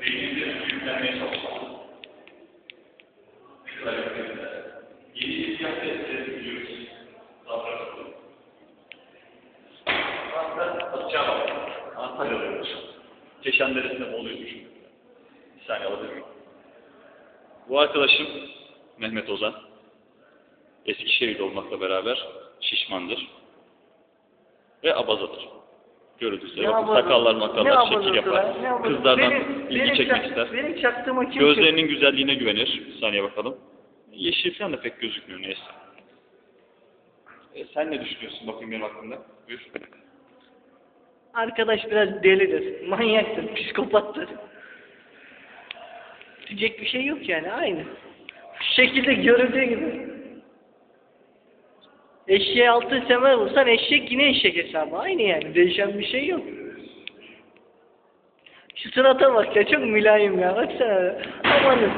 beyninde sürüklenmeye çalışmalı. Özelliklerinde. Yeni hissiyat testleri biliyoruz. Laboratuvarı. Aslında Asya var. Antalya'da Keşan Deresi'nde oluyormuş. Bir saniye alabilir? Bu arkadaşım Mehmet Ozan. Eskişehir'de olmakla beraber şişmandır ve abazadır. Gördüğünüz üzere. Ne Bakın abazası? sakallar makallar şekil yapar. Kızlardan Benim- ilgi benim çekmek ister. Benim çaktığıma kim Gözlerinin güzelliğine güvenir. Bir saniye bakalım. Yeşil falan da pek gözükmüyor neyse. E, sen ne düşünüyorsun bakayım benim hakkında? Buyur. Arkadaş biraz delidir, manyaktır, psikopattır. Diyecek bir şey yok yani, aynı. Şu şekilde görüldüğü gibi. Eşeğe altı semer vursan eşek yine eşek hesabı. Aynı yani, değişen bir şey yok. Şu surata bak ya, çok mülayim ya, baksana. Amanın.